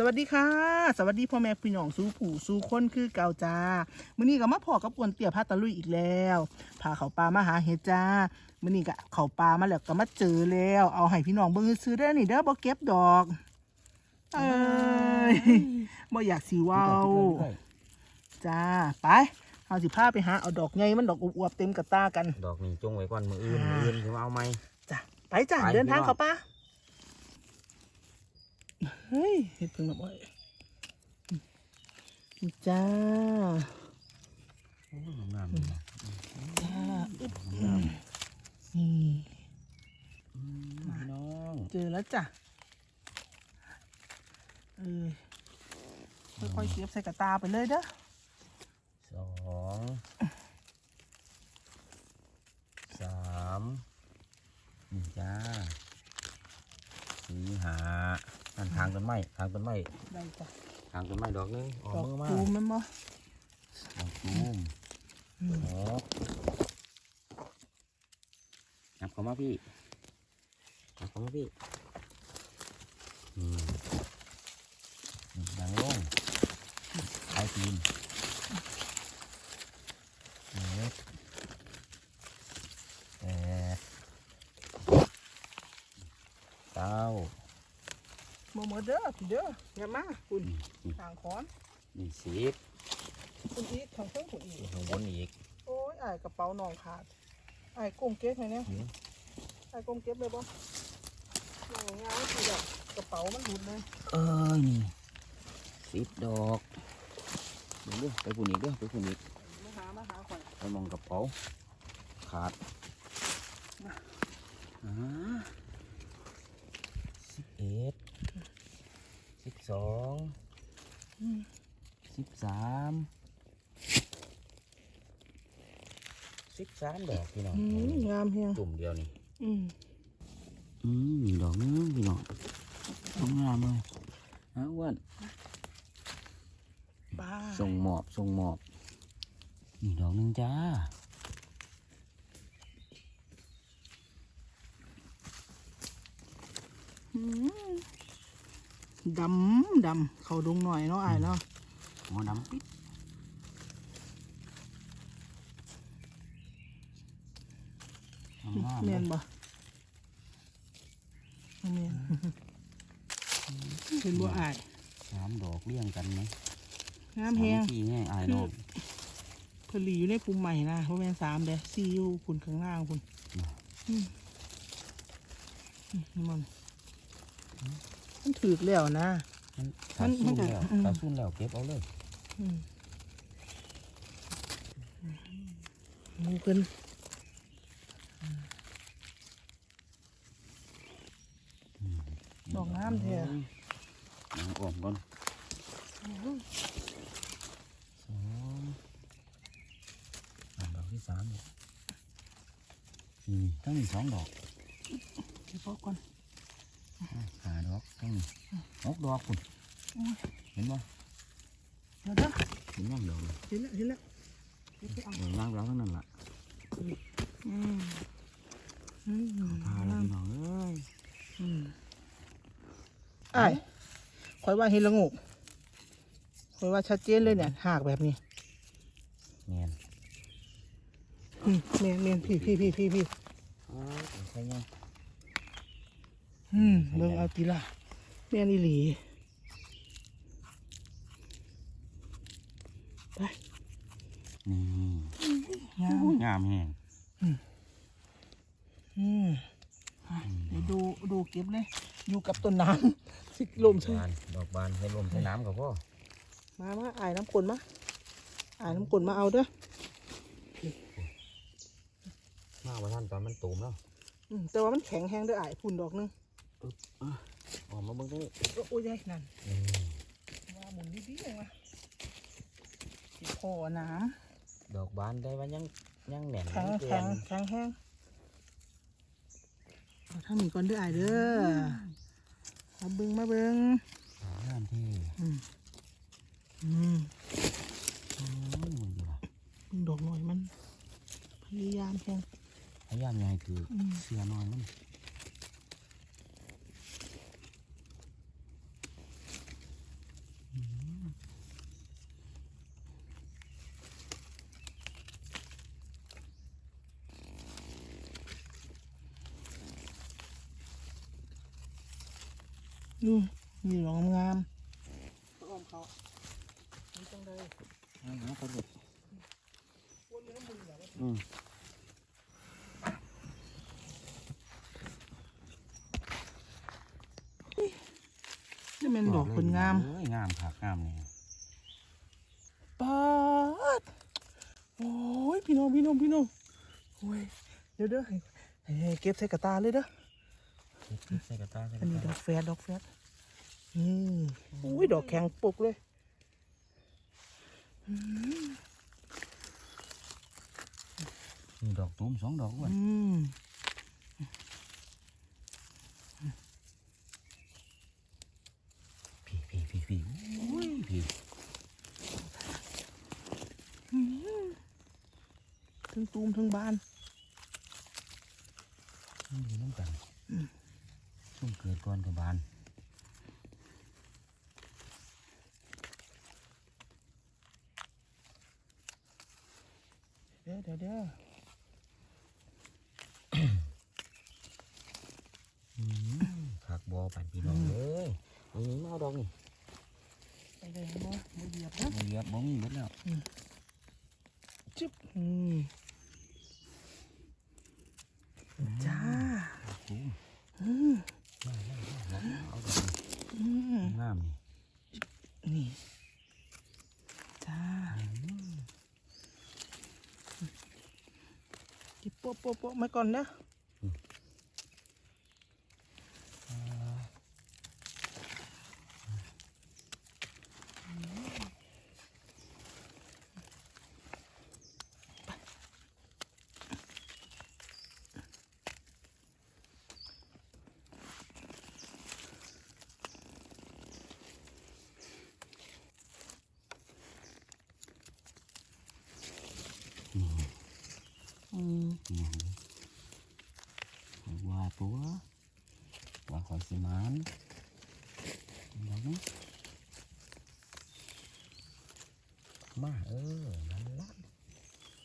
สวัสดีค่ะ สวัสดีพ่อแม่พี่น้องสู่ผู้สู่คนคือเก่าจ้ามื้อนี้ก็มาพอกับอ้วนเตี่ยพาตะลุยอีกแล้วพาเขาปลามาหาเห็ดจ้ามื้อนี้ก็เขาปลามาแล้วก็มาเจอแล้ว เอาให้พี่น้องเบิ่งซื้อได้อนี่เด้อบ่เก็บดอกเอ้ยบ่อยากสิเว้าจ้าไปเอาสิพาไปหาเอาดอกใหญ่มันดอกอวบๆเต็มกระตากัน ดอกนี้จงไว้ก่อนมืออื่นอ่ามืออื่นถึงเอาไหมจ้ะไปจ้ะไปเดินทางพี่น้องเขาปะ เฮ้ยเห็ดเพิ่งมาบ่อยจ้าโอ้ยงามๆเลยนะจ้าอึ๊บงามนี่อืมพี่น้องเจอแล้วจ้ะเออค่อยๆเก็บใส่กระตาไปเลยเด้อสองสามนี่จ้าสี่หา อันทางต้นไม้ทางต้นไม้ได้จ้ะทางต้นไม้ดอกหนึงออกดอกมือมาตูมแมันบ่ดอกตูมอืมหกนับเข้ามาพี่นับเข้ามาพี่อืมนี่ดังลงไอ้ตีนเจ็ดแปดเก้า บ่ หมดเด้อพี่เด้ออย่ามาคุณนี่ทางคอนนี่สิบคุณอีกทางเครื่องคุณอีกข้างบนอีก โอ้ยอ้ายกระเป๋าน้องขาดอ้ายก้มเก็บให้แน่นี่ไอ้กลมเก็บเลยบ่อย่างงายคือแบบกระเป๋ามันหลุดเลยเอ้ยนี่สิบดอกเดี๋ยวเด้อไปปุ่นอีกเด้อไปปุ่นอีกมาหามาหาข่อยไปมองกระเป๋าขาดอ่าสิบเอ็ด สิบสองสิบสามสิบสามดอกพี่น้องอืมงามเฮียงตุ่มเดียวนี่อืมอืมนี่ดอกนึงพี่น้องสวยงามเลยฮะอ้วนบ้าส่งหมอบส่งหมอบนี่ดอกหนึงจ้าอืม ดำดำเขาดงหน่อยเนาะอ้ายเนาะหัวดำปิดงามๆเมีเลยนบ่เมียนเห็นบ่อ้ายสามดอกเลี้ยงกันไหมงามเฮียงสามทีแง่อายน้องเพนหลีอยู่ในปุ่มใหม่นะเพราะแม่นสามเด้ซีอยู่คุณข้างล่างคุณอืมอืมมัน มันถือกแล้วนะ มันมัตานซุ่นมันแล้วอืมตาซุ่นแล้วเก็บเอาเลยอืมมูขึ้นดอกงามแท้น้ำอ่อมก่อนสองอ่าดอกที่สามนี่นี่ทั้งนี้สองดอก เดี๋ยวพอก่อน หาดอกทั้งนี้หกดอกคุณเห็นบ่เดี๋ยวเด้อเห็นยังดอกเลยเห็นแล้วเห็นแล้วเดี๋ยวไปเอาเดี๋ยวล้างแล้วทั้งนั้นล่ะอืมอืมทาแล้วพี่น้องเอ้ยอืมไอ้ายคอยว่าเห็นละโงกคอยว่าชัดเจนเลยเนี่ยหากแบบนี้เนียนอืมเมียนเมียนพี่พี่พี่พี่พี่อ๋อใช่ยัง อืมเบิ่งเอาตีละเมียนอีหลี ไป นี่งามงามแห้งอืมเดี๋ยวดูดูเก็บเลย อยู่กับต้นน้ำสิลมใช่ บานดอกบานให้ลมใช้น้ำกับพ่อมามาอายน้ำกลนมาอายน้ำกลนมาเอาเด้อมาว่าท่านตอนมันตูมแล้วอืมแต่ว่ามันแข็งแห้งเด้ออายพุ่นดอกหนึง ออกมาเบิ่งตรงนี้โอ้ยยายนั่นนี่ว่าหมุนดีๆเลยวะสิพอน้ดอกบานได้ว่ายังยังแหน่นำแข็งยังเกแข็นงแข็งแห้งเอาถ้ามีก่อนเด้ออายเด้อมาเบิ้งมาเบิ้งงามที่อืมอืมอืมมันดีว่ะเบิ่งดอกหน่อยมัน พยายามแข็งพยายามอยังให้คืออืมเสียน้อยมัน ดูนี่ดอกงามๆอ้อมเขานี่จังได้เอาเอาไปเลยวนเนื้อมือเหรออืมนี่เป็นดอกคนงามเอ้ยงามผักงามเนี่ยปาดโอ้ยพี่น้องพี่น้องพี่น้องโอ้ยเดี๋ยวเด้อให้ให้ให้เก็บใส่กระตาเลยเด้อใส่กระตาใส่กอันระนี้ดตาอกแฟดดอกแฟดนี่โอ้ยดอกแข็งปกเลยอืมมีดอกตุ้มสองดอกด้วยอืมพี่พี่พี่พี่อุ้ยพี่ทั้งตูมทั้งบานมันอยู่น้ำกันช่วงเกิดก่อนกับบาน เดี๋ยวเดี๋ยวเดี๋ยว อืมผัก บอปั่นพี่น้องเลยนี่มาเอาดอกนี่ไปเลยบ่ไม่เหยียบนะมาเหยียบบ่มีเบิดแล้วจึ๊บอืมจ้าตุ้มอืมมามามามาเอาดอกนี่อืมงามนี่นี่จ้าจิบโป๊ะโป๊ะโป๊ะมาก่อนนะ มนี่ว่าตัวว่าคอยสิมานดอกนี้มาเออนั่นละ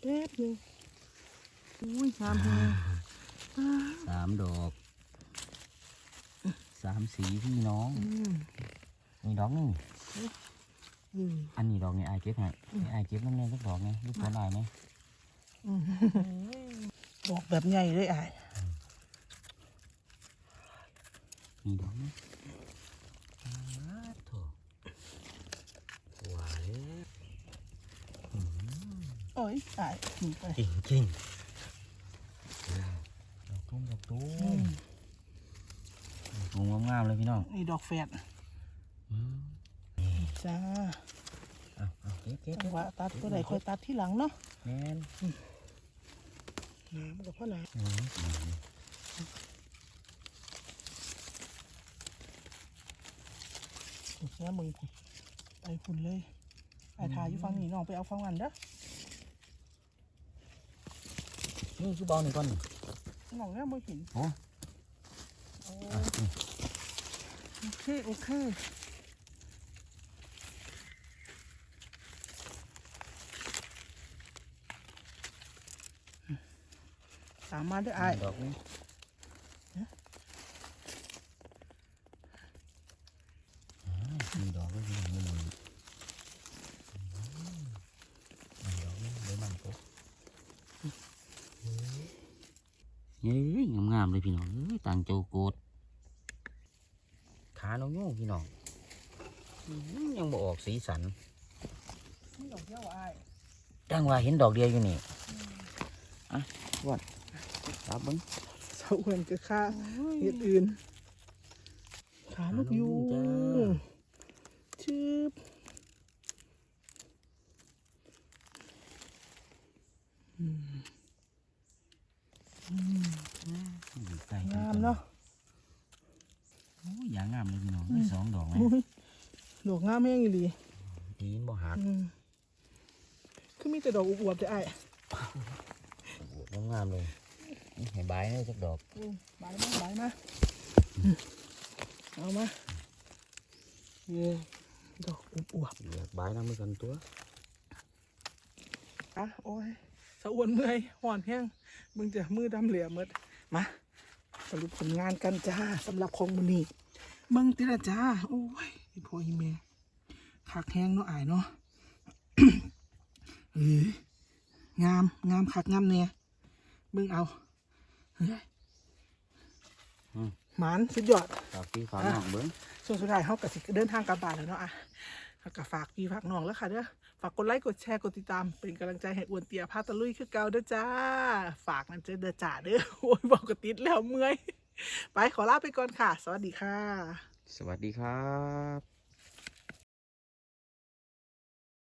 แป๊บหนึงอุ้ยงามแฮงอ่าสามดอ กสามสีพี่น้องอืมนี่ดอกหนึงอืมอันนี้ดอกนี่อายเก็บให้นี่อายเก็บน้ำเนยสักดอกไงลูกคนอายไหมอืมดอกแบบใหญ่เลยอะมีดอกนี้อ้าวโถหวานโอ้ยอะหนีไปจริงจริงดอกตุ้มดอกตุ้อืมมตุ้มงามๆเลยพี่น้อง นี่ดอกแฝดอืมจ้าเอาเอาเก็บเก็บจังหวะตัดตัวไหนค่อยตัดที่หลังเนาะแม่น น้ำกับพ่อหนาอืมเนี้ยมึงพุ่นไปพุ่นเลยไอ้ทาอยู่ฟังนี่น้องไปเอาฟังกันเด้อนี่คือเบาหนึ่งก้อนนี่น้องเนี้ยมึงเห็นโอ้โอ้อะนี่โอเค โอเค ตามมาเด้วยไอ้ายดอกนี้อ่ามีดอกก็คือมีดอกนี้เลยมันปุ๊บเฮ้ยงามๆเลยพี่น้องเอ้ยต่างโจโกดขาน้องโยงพี่น้องอื้อหือยังบ่ออกสีสันนี่ดอกเดียวไอ้ายจังว่าเห็นดอกเดียวอยู่นี่ อะวัดรับเบิ้งเสาเหือนก็ค่าเห็ดอื่น ขาลูกยูจ้าชืบอืมอืมอยู่ใกล้งามเนาะโอ้ยอย่างงามเลยพี่น้องอืมสองดอกไหมอุ้ยดอกงามแม่งอีหลีดีนบ่หักอืมคือมีแต่ดอกอวบๆแต่ไอ้ายโอ้โห งามๆเลยนี่ให้บายให้สักดอกอืมบายมาบายมาเอามาเย้ดอกอวบอยากบายน้ำมือกันตัวๆอะโอ้ยสะอวนเมื่อยห่อนแห้งมึงจะมือดำเหลี่ยมหมดมาสรุปผลงานกันจ้าสำหรับของมือนี้เบิ่งติละจ้าโอ้ยอีพ่ออีแม่คักแห้งเนาะอายเนาะเอ้ยงามงามคักงามเนี่ย เบิ่งเอาเฮ้ยอืม หมานสุดยอด ฝากพี่ฝากน้องเบิ้งส่วนสุดท้ายเขาก็สิเดินทางกลับบ้านแล้วเนาะอะเขาก็ฝากพี่ฝากน้องแล้วค่ะเด้อฝากกดไลค์กดแชร์กดติดตาม เป็นกำลังใจให้อ้วนเตียพาตะลุยคือเก่าเด้อจ้า ฝากนั่นเจอเด้อจ่าเด้อโอ้ยบอกกติดแล้วเมื่อย ไปขอลาไปก่อนค่ะ สวัสดีค่ะ สวัสดีครับ